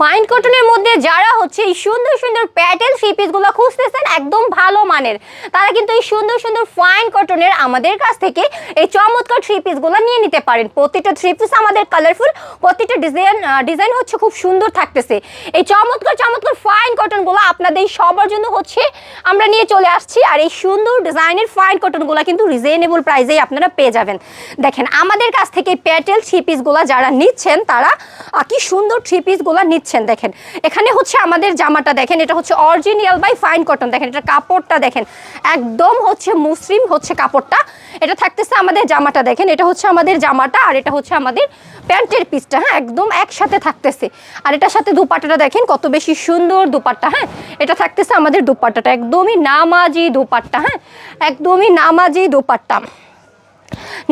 Fine কটনের মধ্যে যারা হচ্ছে এই সুন্দর সুন্দর প্যাটেল থ্রি পিসগুলো খুঁজতেছেন, একদম ভালো মানের, তারা কিন্তু এই সুন্দর সুন্দর ফাইন কটনের আমাদের কাছ থেকে এই চমৎকার থ্রি পিসগুলো নিয়ে নিতে পারেন। প্রতিটা থ্রি পিস আমাদের কালারফুল প্রতিটা ডিজাইন ডিজাইন হচ্ছে খুব সুন্দর থাকতেছে। এই চমৎকার চমৎকার ফাইন কটনগুলো আপনাদের সবার জন্য হচ্ছে আমরা নিয়ে চলে আসছি, আর এই সুন্দর ডিজাইনের ফাইন কটনগুলো কিন্তু রিজনেবল প্রাইসেই আপনারা পেয়ে যাবেন। দেখেন, আমাদের কাছ থেকে প্যাটেল থ্রি পিসগুলো যারা নিচ্ছেন, তারা কি সুন্দর থ্রি পিসগুলো নিচ্ছেন। দেখেন। এখানে হচ্ছে আমাদের জামাটা, দেখেন, এটা হচ্ছে অরিজিনাল বাই ফাইন কটন দেখেন, এটা কাপড়টা, দেখেন। একদম হচ্ছে মুসলিম হচ্ছে কাপড়টা। এটা থাকতেছে আমাদের জামাটা, দেখেন, এটা হচ্ছে আমাদের জামাটা আর এটা হচ্ছে আমাদের প্যান্টের পিসটা হ্যাঁ একদম একসাথে থাকতেছে। আর এটার সাথে দুপাট্টাটা, দেখেন, কত বেশি সুন্দর দুপাট্টা হ্যাঁ। এটা থাকতেছে আমাদের দুপাট্টাটা, একদমই নামাজি দুপাট্টা হ্যাঁ। একদমই নামাজি দুপাট্টা।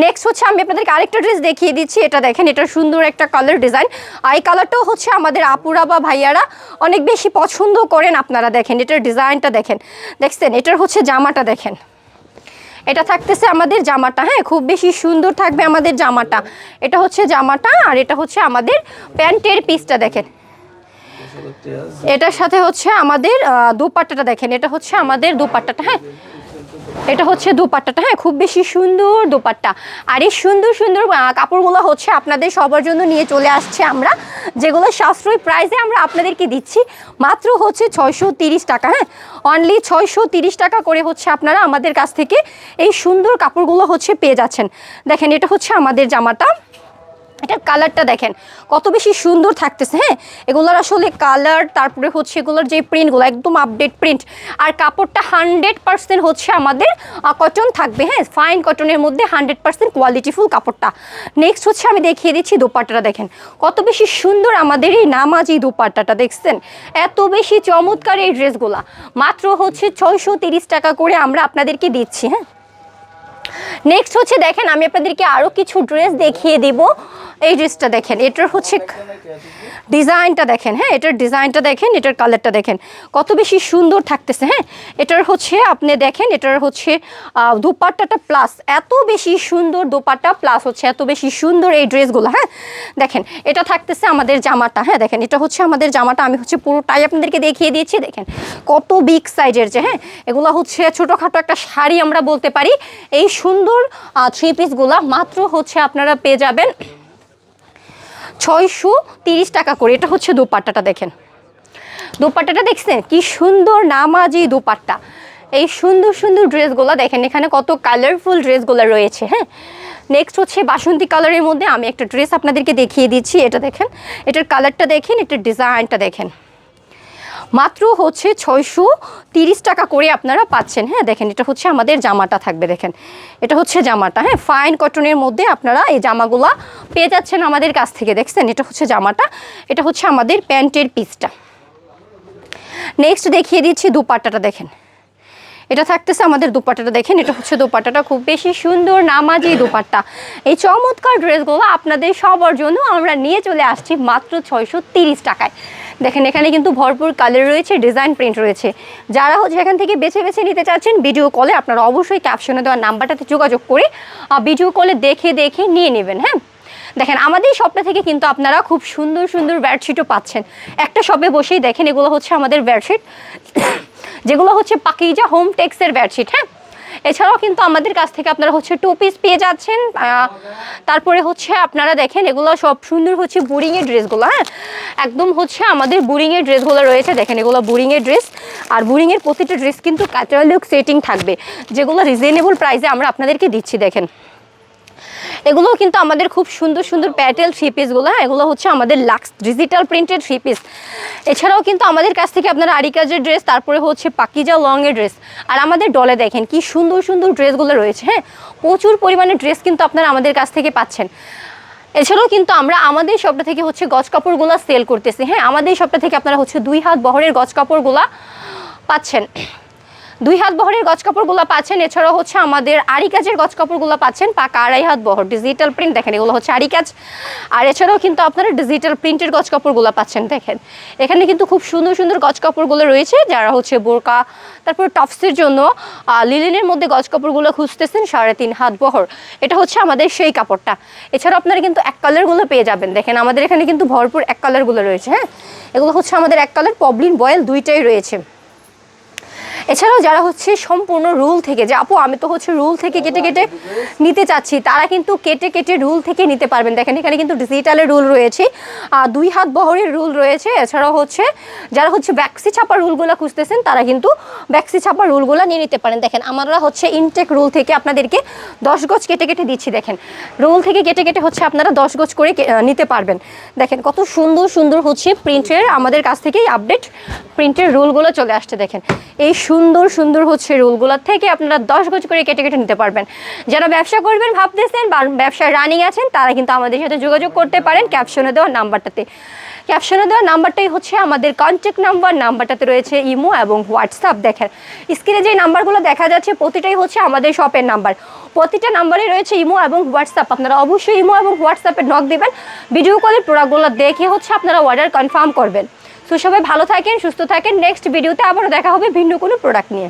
নেক্সট হচ্ছে আমি আপনাদেরকে আরেকটা ড্রেস দেখিয়ে দিচ্ছি, এটা দেখেন, এটা সুন্দর একটা কালার ডিজাইন আই কালারটাও হচ্ছে আমাদের আপুরা বা ভাইয়ারা অনেক বেশি পছন্দ করেন আপনারা দেখেন, এটার ডিজাইনটা দেখেন। দেখছেন, এটার হচ্ছে জামাটা দেখেন। এটা থাকতেছে আমাদের জামাটা হ্যাঁ খুব বেশি সুন্দর থাকবে আমাদের জামাটা। এটা হচ্ছে জামাটা আর এটা হচ্ছে আমাদের প্যান্টের পিসটা দেখেন। এটার সাথে হচ্ছে আমাদের দুপাট্টাটা দেখেন, এটা হচ্ছে আমাদের দুপাট্টাটা হ্যাঁ। এটা হচ্ছে দুপাট্টাটা হ্যাঁ খুব বেশি সুন্দর দুপাট্টা। আর এই সুন্দর সুন্দর কাপড়গুলো হচ্ছে আপনাদের সবার জন্য নিয়ে চলে আসছে আমরা, যেগুলো সাশ্রয়ী প্রাইসে আমরা আপনাদেরকে দিচ্ছি। মাত্র হচ্ছে ছয়শো টাকা হ্যাঁ অনলি ছয়শো টাকা করে হচ্ছে আপনারা আমাদের কাছ থেকে এই সুন্দর কাপড়গুলো হচ্ছে পেয়ে যাচ্ছেন। দেখেন, এটা হচ্ছে আমাদের জামাটা। এটার কালারটা দেখেন, কত বেশি সুন্দর থাকতেছে হ্যাঁ? এগুলোর আসলে কালার, তারপরে হচ্ছে এগুলোর যে প্রিন্টগুলো একদম আপডেট প্রিন্ট আর কাপড়টা হান্ড্রেড পার্সেন্ট হচ্ছে আমাদের কটন থাকবে হ্যাঁ? ফাইন কটনের মধ্যে হান্ড্রেড পার্সেন্ট কোয়ালিটিফুল কাপড়টা। নেক্সট হচ্ছে আমি দেখিয়ে দিচ্ছি দোপাট্টাটা, দেখেন। কত বেশি সুন্দর আমাদের এই নামাজি দোপাট্টাটা, দেখছেন? এত বেশি চমৎকার এই ড্রেসগুলা। মাত্র হচ্ছে ছয়শো টাকা করে আমরা আপনাদেরকে দিচ্ছি হ্যাঁ? নেক্সট হচ্ছে দেখেন, আমি আপনাদেরকে আরও কিছু ড্রেস দেখিয়ে দিব। এই ড্রেসটা দেখেন, এটার হচ্ছে ডিজাইনটা দেখেন হ্যাঁ এটার ডিজাইনটা দেখেন, এটার কালারটা দেখেন। কত বেশি সুন্দর থাকতেছে হ্যাঁ। এটার হচ্ছে, আপনি দেখেন, এটার হচ্ছে দুপাট্টাটা প্লাস এত বেশি সুন্দর দুপাট্টা প্লাস হচ্ছে এত বেশি সুন্দর এই ড্রেসগুলো হ্যাঁ। দেখেন, এটা থাকতেছে আমাদের জামাটা হ্যাঁ দেখেন, এটা হচ্ছে আমাদের জামাটা, আমি হচ্ছে পুরোটাই আপনাদেরকে দেখিয়ে দিয়েছি, দেখেন। কত বিগ সাইজের যে হ্যাঁ এগুলো হচ্ছে ছোটোখাটো একটা শাড়ি আমরা বলতে পারি। এই সুন্দর থ্রি পিসগুলা মাত্র হচ্ছে আপনারা পেয়ে যাবেন ছয়শো তিরিশ টাকা করে। এটা হচ্ছে দুপাট্টাটা দেখেন। দুপাট্টাটা দেখছেন? কি সুন্দর নামাজি দুপাট্টা। এই সুন্দর সুন্দর ড্রেসগুলো দেখেন, এখানে কত কালারফুল ড্রেসগুলো রয়েছে হ্যাঁ? নেক্সট হচ্ছে বাসন্তী কালারের মধ্যে আমি একটা ড্রেস আপনাদেরকে দেখিয়ে দিচ্ছি। এটা দেখেন, এটার কালারটা দেখেন, এটার ডিজাইনটা দেখেন। মাত্র হচ্ছে ছয়শো তিরিশ টাকা করে আপনারা পাচ্ছেন। হ্যাঁ দেখেন, এটা হচ্ছে আমাদের জামাটা থাকবে, দেখেন। এটা হচ্ছে জামাটা হ্যাঁ ফাইন কটনের মধ্যে আপনারা এই জামাগুলা পেয়ে যাচ্ছেন আমাদের কাছ থেকে, দেখছেন? এটা হচ্ছে জামাটা, এটা হচ্ছে আমাদের প্যান্টের পিসটা। নেক্সট দেখিয়ে দিচ্ছি দুপাট্টাটা, দেখেন। এটা থাকতেছে আমাদের দুপাট্টাটা, দেখেন, এটা হচ্ছে দুপাট্টাটা। খুব বেশি সুন্দর নামাজি দুপাট্টা। এই চমৎকার ড্রেসগুলো আপনাদের সবার জন্য আমরা নিয়ে চলে আসছি মাত্র ছয়শো টাকায়। দেখেন, এখানে কিন্তু ভরপুর কালার রয়েছে ডিজাইন প্রিন্ট রয়েছে। যারা হচ্ছে এখান থেকে বেছে বেছে নিতে চাচ্ছেন ভিডিও কলে আপনারা অবশ্যই ক্যাপশনে দেওয়া নাম্বারটাতে যোগাযোগ করে ভিডিও কলে দেখে দেখে নিয়ে নেবেন হ্যাঁ? দেখেন, আমাদের শপটা থেকে কিন্তু আপনারা খুব সুন্দর সুন্দর বেডশিটও পাচ্ছেন। একটা শপে বসেই দেখেন, এগুলো হচ্ছে আমাদের বেডশিট যেগুলো হচ্ছে পাকিজা হোম টেক্সের বেডশিট হ্যাঁ? এছাড়াও কিন্তু আমাদের কাছ থেকে আপনারা হচ্ছে টু পিস পেয়ে যাচ্ছেন। তারপরে হচ্ছে আপনারা দেখেন, এগুলো সব সুন্দর হচ্ছে বুড়িংয়ের ড্রেসগুলো হ্যাঁ? একদম হচ্ছে আমাদের বুড়িংয়ের ড্রেসগুলো রয়েছে। দেখেন, এগুলো বুড়িংয়ের ড্রেস। আর বুড়িংয়ের প্রতিটা ড্রেস কিন্তু ক্যাটালগ সেটিং থাকবে, যেগুলো রিজনেবল প্রাইসে আমরা আপনাদেরকে দিচ্ছি, দেখেন। এগুলো কিন্তু আমাদের খুব সুন্দর সুন্দর প্যাটেল থ্রি পিসগুলো হ্যাঁ? এগুলো হচ্ছে আমাদের lux digital printed three piece এছাড়াও কিন্তু আমাদের কাছ থেকে আপনারা আরিকাজের ড্রেস তারপরে হচ্ছে পাকিজা লংয়ের ড্রেস আর আমাদের ডলে দেখেন কি সুন্দর সুন্দর ড্রেসগুলো রয়েছে হ্যাঁ? প্রচুর পরিমাণে ড্রেস কিন্তু আপনারা আমাদের কাছ থেকে পাচ্ছেন। এছাড়াও কিন্তু আমরা আমাদের শপটা থেকে হচ্ছে গজ কাপড়গুলো সেল করতেছি হ্যাঁ? আমাদের শপটা থেকে আপনারা হচ্ছে দুই হাত বহরের গজ কাপড়গুলা পাচ্ছেন। দুই হাত বহরের গজ কাপড়গুলো পাচ্ছেন। এছাড়াও হচ্ছে আমাদের আড়ি কাজের গজ কাপড়গুলো পাচ্ছেন, পাকা আড়াই হাত বহর। ডিজিটাল প্রিন্ট দেখেন, এগুলো হচ্ছে আড়ি কাজ আর এছাড়াও কিন্তু আপনারা ডিজিটাল প্রিন্টের গজ কাপড়গুলো পাচ্ছেন, দেখেন। এখানে কিন্তু খুব সুন্দর সুন্দর গজ কাপড়গুলো রয়েছে, যারা হচ্ছে বোরকা, তারপর টপসের জন্য লিলেনের মধ্যে গজ কাপড়গুলো খুঁজতেছেন সাড়ে তিন হাত বহর। এটা হচ্ছে আমাদের সেই কাপড়টা। এছাড়াও আপনারা কিন্তু এক কালারগুলো পেয়ে যাবেন। দেখেন, আমাদের এখানে কিন্তু ভরপুর এক কালারগুলো রয়েছে হ্যাঁ? এগুলো হচ্ছে আমাদের এক কালার পবলিন বয়েল দুইটাই রয়েছে। এছাড়াও যারা হচ্ছে সম্পূর্ণ রুল থেকে, যে আপু আমি তো হচ্ছে রুল থেকে কেটে কেটে নিতে চাচ্ছি, তারা কিন্তু কেটে কেটে রুল থেকে নিতে পারবেন। দেখেন, এখানে কিন্তু ডিজিটালের রুল রয়েছে আর দুই হাত বহরের রুল রয়েছে। এছাড়াও হচ্ছে, যারা হচ্ছে ব্যাক্সি ছাপা রুলগুলো খুঁজতেছেন, তারা কিন্তু ব্যাক্সি ছাপা রুলগুলো নিয়ে নিতে পারেন। দেখেন, আমরা হচ্ছে ইনটেক রুল থেকে আপনাদেরকে দশ গজ কেটে কেটে দিচ্ছি, দেখেন। রুল থেকে কেটে কেটে হচ্ছে আপনারা দশ গজ করে নিতে পারবেন। দেখেন, কত সুন্দর সুন্দর হচ্ছে প্রিন্টের আমাদের কাছ থেকেই আপডেট প্রিন্টের রুলগুলো চলে আসছে, দেখেন। এই সুন্দর সুন্দর হচ্ছে রুলগুলোর থেকে আপনারা দশ গজ করে কেটে কেটে নিতে পারবেন। যারা ব্যবসা করবেন, ভাবতেছেন বা ব্যবসায় রানিং আছেন, তারা কিন্তু আমাদের সাথে যোগাযোগ করতে পারেন ক্যাপশনে দেওয়া নাম্বারটাতে। ক্যাপশনে দেওয়া নাম্বারটাই হচ্ছে আমাদের কন্ট্যাক্ট নাম্বার নাম্বারটাতে রয়েছে ইমো এবং হোয়াটসঅ্যাপ দেখেন। স্ক্রিনে যে নাম্বারগুলো দেখা যাচ্ছে, প্রতিটাই হচ্ছে আমাদের শপের নাম্বার। প্রতিটা নাম্বারে রয়েছে ইমো এবং হোয়াটসঅ্যাপ। আপনারা অবশ্যই ইমো এবং হোয়াটসঅ্যাপে নক দেবেন। ভিডিও কলের প্রোডাক্টগুলো দেখে হচ্ছে আপনারা অর্ডার কনফার্ম করবেন। তো সবাই ভালো থাকেন, সুস্থ থাকেন। নেক্সট ভিডিওতে আবারও দেখা হবে ভিন্ন কোনো প্রোডাক্ট নিয়ে।